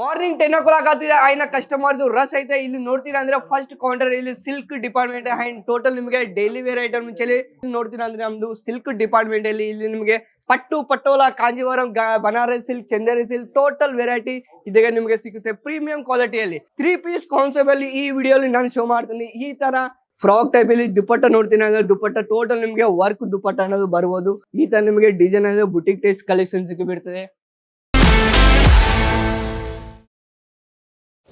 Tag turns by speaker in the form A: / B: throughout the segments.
A: Morning ten ಓ clock ಆಗ್ತಿದೆ. ಆಯ್ನ ಕಸ್ಟಮರ್ದು ರಸ್ ಐತೆ. ಇಲ್ಲಿ ನೋಡ್ತೀರಾ ಅಂದ್ರೆ ಫಸ್ಟ್ ಕೌಂಟರ್ ಇಲ್ಲಿ ಸಿಲ್ಕ್ ಡಿಪಾರ್ಟ್ಮೆಂಟ್ ಅಂಡ್ ಟೋಟಲ್ ನಿಮಗೆ ಡೈಲಿ ವೇರ್ ಐಟಮ್ ಇಲ್ಲಿ ನೋಡ್ತೀರಾ ಅಂದ್ರೆ ನಮ್ದು ಸಿಲ್ಕ್ ಡಿಪಾರ್ಟ್ಮೆಂಟ್ ಅಲ್ಲಿ ಇಲ್ಲಿ ನಿಮಗೆ ಪಟ್ಟು Patola Kanjeevaram Banaras silk Chanderi silk total variety ಇದೀಗ ನಿಮಗೆ ಸಿಗುತ್ತೆ ಪ್ರೀಮಿಯಂ ಕ್ವಾಲಿಟಿಯಲ್ಲಿ ತ್ರೀ ಪೀಸ್ ಕಾನ್ಸೆಪ್ಟ್ ಅಲ್ಲಿ ಈ ವಿಡಿಯೋಲಿ ನಾನು ಶೋ ಮಾಡ್ತೀನಿ. ಈ ತರ ಫ್ರಾಕ್ ಟೈಪ್ ಅಲ್ಲಿ ದುಪ್ಪಟ್ಟ ನೋಡ್ತೀನಿ ಅಂದ್ರೆ ದುಪ್ಪಟ್ಟ ಟೋಟಲ್ ನಿಮಗೆ ವರ್ಕ್ ದುಪ್ಪಟ್ಟ ಅನ್ನೋದು ಬರ್ಬೋದು. ಈ ತರ ನಿಮಗೆ ಡಿಸೈನ್ ಅಂದ್ರೆ ಬುಟಿಕ್ ಟೇಸ್ಟ್ ಕಲೆಕ್ಷನ್ ಸಿಕ್ಕಿಬಿಡ್ತದೆ.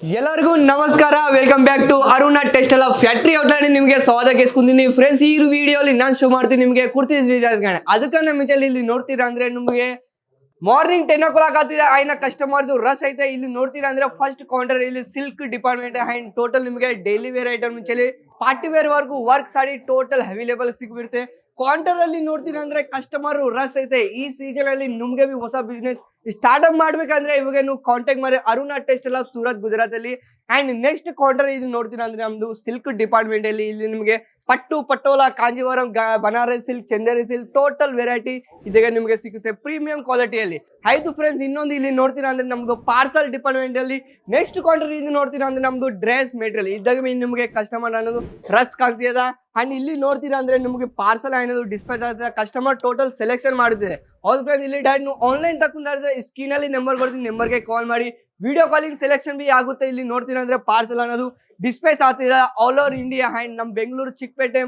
A: ಎಲ್ಲರಿಗೂ ನಮಸ್ಕಾರ. Welcome back to Aruna test ಎಲ್ಲ ಫ್ಯಾಕ್ಟ್ರಿ ಔಟ್ಲೈನ್ ನಿಮಗೆ ಸ್ವಾಗತ. ಕೇಸ್ಕೊಂತೀನಿ ಫ್ರೆಂಡ್ಸ್ ಈ ವಿಡಿಯೋಲಿ ನಾನು ಶೋ ಮಾಡ್ತೀನಿ. ನಿಮಗೆ ಕುರ್ತಿ ಅದಕ್ಕೆ ನಮ್ಮ ಇಲ್ಲಿ ನೋಡ್ತೀರಾ ಅಂದ್ರೆ ನಿಮಗೆ ಮಾರ್ನಿಂಗ್ ಟೆನ್ ಓ ಕ್ಲಾಕ್ ಆಗ್ತಿದೆ. ಆಯ್ನ ಕಸ್ಟಮರ್ದು ರಸ್ ಐತೆ. ಇಲ್ಲಿ ನೋಡ್ತೀರಾ ಅಂದ್ರೆ ಫಸ್ಟ್ ಕೌಂಟರ್ ಇಲ್ಲಿ ಸಿಲ್ಕ್ ಡಿಪಾರ್ಟ್ಮೆಂಟ್ ಅಂಡ್ ಟೋಟಲ್ ನಿಮಗೆ ಡೈಲಿ ವೇರ್ ಐಟಮ್ ಮಿಚಲ್ಲಿ ಪಾರ್ಟಿ ವೇರ್ ವರ್ಗು ವರ್ಕ್ ಸಾಡಿ ಟೋಟಲ್ ಅವೈಲೇಬಲ್ ಸಿಕ್ಬಿಡುತ್ತೆ ಕೌಂಟರ್ ಅಲ್ಲಿ ನೋಡ್ತೀನಿ ಅಂದ್ರೆ ಕಸ್ಟಮರ್ ರಸ್ ಐತೆ ಈ ಸೀಸನ್ ಅಲ್ಲಿ ನಿಮ್ಗೆ ಬಿ ಹೊಸ ಬಿಸ್ನೆಸ್ ಸ್ಟಾರ್ಟ್ ಅಪ್ ಮಾಡ್ಬೇಕಂದ್ರೆ ಇವಾಗ ನೀವು ಕಾಂಟ್ಯಾಕ್ಟ್ ಮಾಡಿ ಅರುಣ ಟೆಸ್ಟ್ ಆಫ್ ಸೂರತ್ ಗುಜರಾತ್ ಅಲ್ಲಿ ಅಂಡ್ ನೆಕ್ಸ್ಟ್ ಕೌಂಟರ್ ಇದು ನೋಡ್ತೀನಿ ಅಂದ್ರೆ ನಮ್ದು ಸಿಲ್ಕ್ ಡಿಪಾರ್ಟ್ಮೆಂಟ್ ಅಲ್ಲಿ ಇಲ್ಲಿ ನಿಮಗೆ pattu Patola Kanjeevaram Banaras silk Chanderi silk total variety ಇದೀಗ ನಿಮಗೆ ಸಿಗುತ್ತೆ ಪ್ರೀಮಿಯಂ ಕ್ವಾಲಿಟಿಯಲ್ಲಿ ಆಯ್ತು ಫ್ರೆಂಡ್ಸ್ ಇನ್ನೊಂದು ಇಲ್ಲಿ ನೋಡ್ತೀರಾ ಅಂದ್ರೆ ನಮ್ದು ಪಾರ್ಸಲ್ ಡಿಪಾರ್ಟ್ಮೆಂಟ್ ಅಲ್ಲಿ ನೆಕ್ಸ್ಟ್ ಕೌಂಟರ್ ಇದು ನೋಡ್ತೀರಾ ಅಂದ್ರೆ ನಮ್ದು ಡ್ರೆಸ್ ಮೆಟೀರಿಯಲ್ ಇದ್ದಾಗ ನಿಮಗೆ ಕಸ್ಟಮರ್ ಅನ್ನೋದು ರಸ್ ಕಾಣಿಸಿದ ಅಂಡ್ ಇಲ್ಲಿ ನೋಡ್ತೀರಾ ಅಂದ್ರೆ ನಿಮಗೆ ಪಾರ್ಸಲ್ ಅನ್ನೋದು ಡಿಸ್ಪ್ಯಾಚ್ ಆಗ್ತದೆ ಕಸ್ಟಮರ್ ಟೋಟಲ್ ಸೆಲೆಕ್ಷನ್ ಮಾಡುತ್ತಿದೆ ಹೌದು ಫ್ರೆಂಡ್ಸ್ ಇಲ್ಲಿ ಡೈರೆಕ್ಟ್ ನೀವು ಆನ್ಲೈನ್ ತಗೊಂಡ್ರೆ ಸ್ಕ್ರೀನ್ ಅಲ್ಲಿ ನಂಬರ್ ಕೊಡ್ತೀನಿ ನಂಬರ್ಗೆ ಕಾಲ್ ಮಾಡಿ. ವಿಡಿಯೋ ಕಾಲಿಂಗ್ ಸೆಲೆಕ್ಷನ್ ಬಿ ಆಗುತ್ತೆ. ಇಲ್ಲಿ ನೋಡ್ತೀರಾ ಅಂದ್ರೆ ಪಾರ್ಸಲ್ ಅನ್ನೋದು ಡಿಸ್ಪ್ಯಾಚ್ ಆಗ್ತಿದೆ ಆಲ್ ಓವರ್ ಇಂಡಿಯಾ ಅಂಡ್ ನಮ್ಮ ಬೆಂಗಳೂರು ಚಿಕ್ಕಪೇಟೆ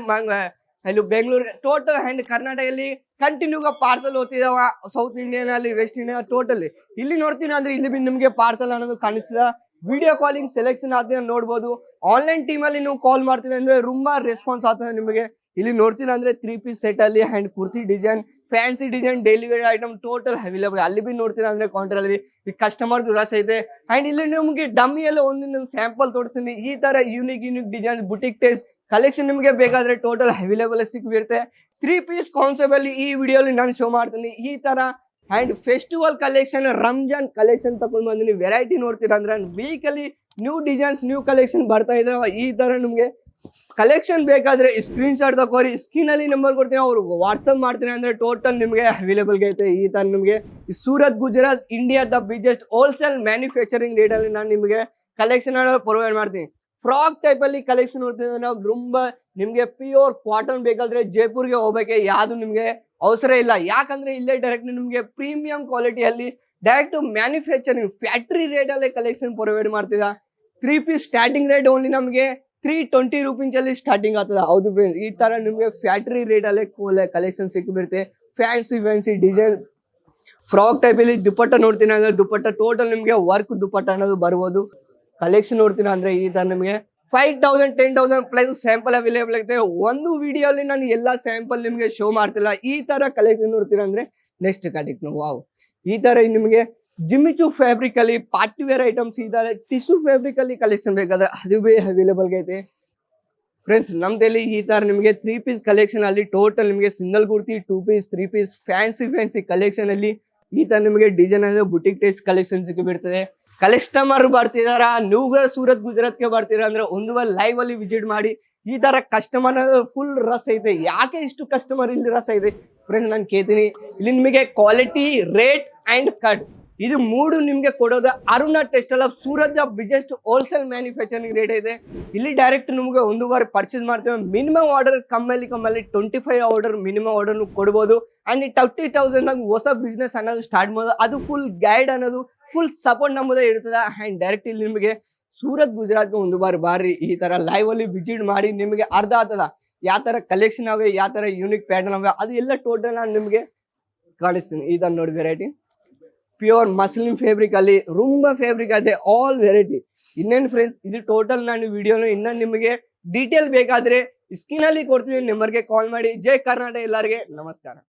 A: ಅಲ್ಲಿ ಬೆಂಗಳೂರು ಟೋಟಲ್ ಹ್ಯಾಂಡ್ ಕರ್ನಾಟಕದಲ್ಲಿ ಕಂಟಿನ್ಯೂ ಪಾರ್ಸಲ್ ಓದ್ತಿದಾವ ಸೌತ್ ಇಂಡಿಯನ್ ಅಲ್ಲಿ ವೆಸ್ಟ್ ಇಂಡಿಯಾ ಟೋಟಲಿ ಇಲ್ಲಿ ನೋಡ್ತೀನಿ ಅಂದ್ರೆ ಇಲ್ಲಿ ನಿಮ್ಗೆ ಪಾರ್ಸಲ್ ಅನ್ನೋದು ಕಾಣಿಸ್ತದ ವಿಡಿಯೋ ಕಾಲಿಂಗ್ ಸೆಲೆಕ್ಷನ್ ಆದ್ರೆ ನೋಡ್ಬೋದು. ಆನ್ಲೈನ್ ಟೀಮ್ ಅಲ್ಲಿ ನೀವು ಕಾಲ್ ಮಾಡ್ತೀನಿ ಅಂದ್ರೆ ತುಂಬಾ ರೆಸ್ಪಾನ್ಸ್ ಆಗ್ತದೆ ನಿಮಗೆ. ಇಲ್ಲಿ ನೋಡ್ತೀನಿ ಅಂದ್ರೆ ತ್ರೀ ಪೀಸ್ ಸೆಟ್ ಅಲ್ಲಿ hand kurti design fancy design daily wear item total available ಅಲ್ಲಿ ಬಿ ನೋಡ್ತೀರಾ ಅಂದ್ರೆ ಕೌಂಟರ್ ಅಲ್ಲಿ ಈ ಕಸ್ಟಮರ್ ರಸ ಐತೆ ಅಂಡ್ ಇಲ್ಲಿ ನಿಮಗೆ ಡಮ್ಮಿ ಎಲ್ಲ ಒಂದಿನ ಸ್ಯಾಂಪಲ್ ತೋರಿಸ್ತೀನಿ. ಈ ತರ unique unique design boutique taste collection ನಿಮಗೆ ಬೇಕಾದ್ರೆ ಟೋಟಲ್ ಅವೈಲೇಬಲ್ ಸಿಕ್ಬಿರುತ್ತೆ ತ್ರೀ ಪೀಸ್ ಕಾನ್ಸೆಪ್ಟ್ ಅಲ್ಲಿ ಈ ವಿಡಿಯೋಲಿ ನಾನು ಶೋ ಮಾಡ್ತೀನಿ. ಈ ತರ and festival collection Ramzan collection ತಗೊಂಡ್ ಬಂದಿನಿ. ವೆರೈಟಿ ನೋಡ್ತೀರಾ ಅಂದ್ರೆ ವೀಕಲ್ಲಿ ನ್ಯೂ ಡಿಸೈನ್ಸ್ ನ್ಯೂ ಕಲೆಕ್ಷನ್ ಬರ್ತಾ ಇದಾವ ಈ ತರ ನಿಮಗೆ ಕಲೆಕ್ಷನ್ ಬೇಕಾದ್ರೆ ಸ್ಕ್ರೀನ್ ಶಾಟ್ ತಗೋರಿ ಸ್ಕ್ರೀನ್ ಅಲ್ಲಿ ನಂಬರ್ ಕೊಡ್ತೀನಿ. ಅವ್ರು ವಾಟ್ಸಪ್ ಮಾಡ್ತೀನಿ ಅಂದ್ರೆ ಟೋಟಲ್ ನಿಮಗೆ ಅವೈಲೇಬಲ್ ಐತೆ. ಈ ತರ ನಿಮಗೆ Surat, Gujarat India the biggest wholesale manufacturing rate ಅಲ್ಲಿ ನಾನು ನಿಮಗೆ ಕಲೆಕ್ಷನ್ ಪ್ರೊವೈಡ್ ಮಾಡ್ತೀನಿ. ಫ್ರಾಕ್ ಟೈಪ್ ಅಲ್ಲಿ ಕಲೆಕ್ಷನ್ ನಾವು ತುಂಬ ನಿಮಗೆ ಪ್ಯೂರ್ ಕಾಟನ್ ಬೇಕಾದ್ರೆ ಜೈಪುರ್ಗೆ ಹೋಗ್ಬೇಕೆ, ಯಾವ್ದು ನಿಮ್ಗೆ ಅವಸರ ಇಲ್ಲ. ಯಾಕಂದ್ರೆ ಇಲ್ಲೇ ಡೈರೆಕ್ಟ್ ನಿಮ್ಗೆ ಪ್ರೀಮಿಯಂ ಕ್ವಾಲಿಟಿಯಲ್ಲಿ ಡೈರೆಕ್ಟ್ ಮ್ಯಾನುಫ್ಯಾಕ್ಚರಿಂಗ್ ಫ್ಯಾಕ್ಟ್ರಿ ರೇಟಲ್ಲೇ collection provide ಮಾಡ್ತಿದ three piece starting rate only ನಮಗೆ ತ್ರೀ ಟ್ವೆಂಟಿ ರುಪೀಸಲ್ಲಿ ಸ್ಟಾರ್ಟಿಂಗ್ ಆಗ್ತದ. ಹೌದು ಫ್ರೆಂಡ್ಸ್ ಈ ತರ ನಿಮಗೆ ಫ್ಯಾಕ್ಟ್ರಿ ರೇಟಲ್ಲೇ ಕೋಲೆ ಕಲೆಕ್ಷನ್ ಸಿಕ್ಕಿಬಿಡುತ್ತೆ ಫ್ಯಾನ್ಸಿ ಫ್ಯಾನ್ಸಿ ಡಿಸೈನ್ ಫ್ರಾಕ್ ಟೈಪಲ್ಲಿ ದುಪ್ಪಟ್ಟ ನೋಡ್ತೀನಿ ಅಂದ್ರೆ ದುಪ್ಪಟ್ಟ ಟೋಟಲ್ ನಿಮಗೆ ವರ್ಕ್ ದುಪ್ಪಟ್ಟ ಅನ್ನೋದು ಬರ್ಬೋದು. ಕಲೆಕ್ಷನ್ ನೋಡ್ತೀನಿ ಅಂದ್ರೆ ಈ ತರ ನಿಮಗೆ five thousand ten thousand plus sample available ಐತೆ ಒಂದು ವಿಡಿಯೋಲಿ ನಾನು ಎಲ್ಲ ಸ್ಯಾಂಪಲ್ ನಿಮಗೆ ಶೋ ಮಾಡ್ತಿಲ್ಲ. ಈ ತರ ಕಲೆಕ್ಷನ್ ನೋಡ್ತೀರಾ ಅಂದ್ರೆ ನೆಕ್ಸ್ಟ್ ಕಾಟಿಕ್ ವಾವ್ ಈ ತರ ನಿಮಗೆ ಜಿಮಿಚು ಫ್ಯಾಬ್ರಿಕ್ ಅಲ್ಲಿ ಪಾರ್ಟಿ ವೇರ್ ಐಟಮ್ಸ್ ಇದಾರೆ ಟಿಶ್ಯೂ ಫ್ಯಾಬ್ರಿಕ್ ಅಲ್ಲಿ ಕಲೆಕ್ಷನ್ ಬೇಕಾದ್ರೆ ಅದು ಬೇ ಅವೈಲೇಬಲ್ ಐತೆ. ಫ್ರೆಂಡ್ಸ್ ನಮ್ದಲ್ಲಿ ಈ ತರ ನಿಮಗೆ ತ್ರೀ ಪೀಸ್ ಕಲೆಕ್ಷನ್ ಅಲ್ಲಿ ಟೋಟಲ್ ನಿಮಗೆ single kurti two piece three piece fancy fancy collection ಅಲ್ಲಿ ಈ ತರ ನಿಮಗೆ ಡಿಸೈನ್ ಅಂದ್ರೆ ಬುಟಿಕ್ ಟೇಸ್ಟ್ ಕಲೆಕ್ಷನ್ ಸಿಕ್ಕಿಬಿಡ್ತದೆ ಕಸ್ಟಮರ್ ಬರ್ತಿದಾರ? ನೀವು ಸೂರತ್ ಗುಜರಾತ್ಗೆ ಬರ್ತೀರಾ ಅಂದ್ರೆ ಒಂದು ಲೈವ್ ಅಲ್ಲಿ ವಿಸಿಟ್ ಮಾಡಿ. ಈ ತರ ಕಸ್ಟಮರ್ ಫುಲ್ ರಸ್ ಐತೆ ಯಾಕೆ ಇಷ್ಟು ಕಸ್ಟಮರ್ ಇಲ್ಲಿ ರಸ ಐತೆ ಫ್ರೆಂಡ್ಸ್ ನಾನು ಕೇಳ್ತೀನಿ. ಇಲ್ಲಿ ನಿಮಗೆ ಕ್ವಾಲಿಟಿ ರೇಟ್ ಅಂಡ್ ಕಟ್ ಇದು ಮೂರು ನಿಮಗೆ ಕೊಡೋದು. Aruna textile of Surat biggest wholesale manufacturing rate ಇದೆ. ಇಲ್ಲಿ ಡೈರೆಕ್ಟ್ ನಿಮಗೆ ಒಂದು ಬಾರಿ ಪರ್ಚೇಸ್ ಮಾಡ್ತೇವೆ. ಮಿನಿಮಮ್ ಆರ್ಡರ್ ಕಮ್ಮಲ್ಲಿ ಕಮ್ಮಲ್ಲಿ twenty five order minimum order ಕೊಡ್ಬೋದು. ಅಂಡ್ ತರ್ಟಿ ತೌಸಂಡ್ ಹೊಸ ಬಿಸ್ನೆಸ್ ಅನ್ನೋದು ಸ್ಟಾರ್ಟ್ ಮಾಡೋದು ಅದು ಫುಲ್ ಗೈಡ್ ಅನ್ನೋದು ಫುಲ್ ಸಪೋರ್ಟ್ ನಮ್ಮದೇ ಇರ್ತದೆ. ಆ್ಯಂಡ್ ಡೈರೆಕ್ಟ್ ಇಲ್ಲಿ ನಿಮಗೆ ಸೂರತ್ ಗುಜರಾತ್ಗೆ ಒಂದು ಬಾರಿ ಬಾರಿ ಈ ಥರ ಲೈವ್ ಅಲ್ಲಿ ವಿಸಿಟ್ ಮಾಡಿ ನಿಮಗೆ ಅರ್ಧ ಆಗ್ತದ. ಯಾವ ಥರ ಕಲೆಕ್ಷನ್ ಅವೆ, ಯಾವ ಥರ ಯೂನಿಕ್ ಪ್ಯಾಟರ್ನ್ ಅವೆ, ಅದು ಎಲ್ಲ ಟೋಟಲ್ ನಾನು ನಿಮಗೆ ಕಾಣಿಸ್ತೀನಿ. ಇದನ್ನು ನೋಡಿ ವೆರೈಟಿ ಪ್ಯೂರ್ ಮಸ್ಲಿಮ್ ಫೇಬ್ರಿಕ್ ಅಲ್ಲಿ ರುಂಬ ಫೇಬ್ರಿಕ್ ಇದೆ ಆಲ್ ವೆರೈಟಿ ಇನ್ನೇನು ಫ್ರೆಂಡ್ಸ್ ಇದು ಟೋಟಲ್ ನಾನು ವಿಡಿಯೋನು ಇನ್ನ ನಿಮಗೆ ಡೀಟೇಲ್ ಬೇಕಾದ್ರೆ ಸ್ಕ್ರೀನ್ ಅಲ್ಲಿ ಕೊಡ್ತೀನಿ. ನಂಬರ್ಗೆ ಕಾಲ್ ಮಾಡಿ. ಜೈ ಕರ್ನಾಟಕ ಎಲ್ಲರಿಗೆ. ನಮಸ್ಕಾರ.